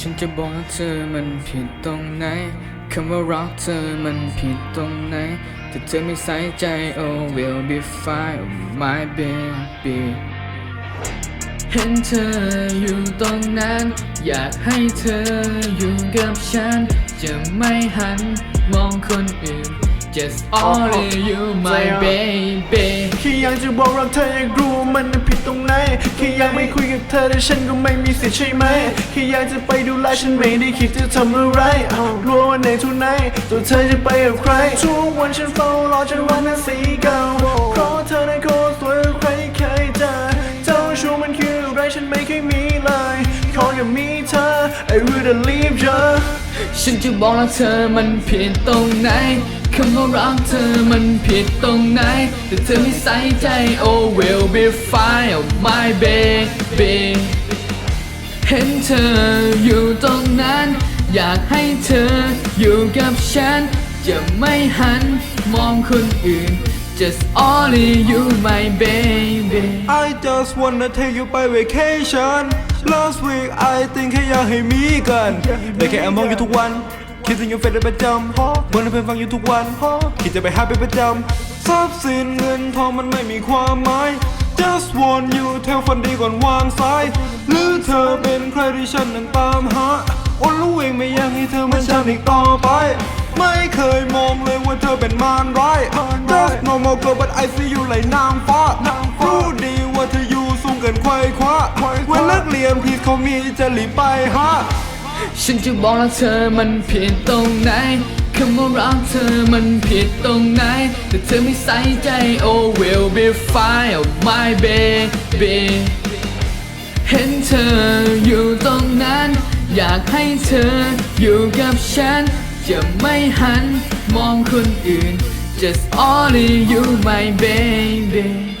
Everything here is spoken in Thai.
ฉันจะบอกว่าเธอมันผิดตรงไหนคำว่ารักเธอมันผิดตรงไหนถ้าเธอไม่ใส่ใจ oh will be fine oh my baby เห็นเธออยู่ตรงนั้น อยากให้เธออยู่กับฉัน จะไม่หันมองคนอื่น just only you my baby แค่อยากจะบอกรักเธออยากรู้ว่ามันน่ะผิดตรงไหน แค่อยากไม่คุยกับเธอแต่ฉันก็ไม่มีสิทธิ์ใช่ไหมแค่อยากจะไปดูแลฉันไม่ได้คิดจะทำอะไรกลัววันไหนทุกไหนตัวเธอจะไปกับใคร ทุกวันฉันเฝ้ารอจนวันนั้นสีเก่าเพราะเธอนั้นโคตรสวยใครเคยเจอเจ้าชู้มันคืออะไรฉันไม่เคยมีเลยขอแค่มีเธอ I wouldn't leave you ฉันจะบอกรักเธอมันผิดตรงไหน คำว่ารักเธอมันผิดตรงไหน แต่เธอไม่ใส่ใจ oh will be fine oh my baby เห็นเธออยู่ตรงนั้น อยากให้เธออยู่กับฉัน จะไม่หันมองคนอื่น just only you my baby I just wanna take you ไป vacation Last week I think แค่อยากให้มีกันได้แค่แอบมองอยู่ทุกวัน คิดถึงยังเฟซเป็นประจำบนเพื่อนฟังอยู่ทุกวันคิดจะไปหาเป็นประจำทรัพย์สินเงินทองมันไม่มีความหมาย Just want you แทงฟันดีก่อนวางสาย หรือเธอเป็นใครที่ฉันนั้นตามหาโอ้รู้เองไม่อยากให้เธอเหมันฉันอีกต่อไป ไม่เคยมองเลยว่าเธอเป็นมารร้าย Just normal girl but I see you ไหลนางฟ้ารู้ดีว่าเธออยู่สูงเกินไขว้คว้าเวันเลิกเรียนพีเขามีจะหลีไปฮะ ฉันจะบอกรักเธอมันผิดตรงไหนคำว่ารักเธอมันผิดตรงไหน แต่เธอไม่ใส่ใจ oh will be fine oh my baby เห็นเธออยู่ตรงนั้น อยากให้เธออยู่กับฉัน จะไม่หันมองคนอื่น just only you my baby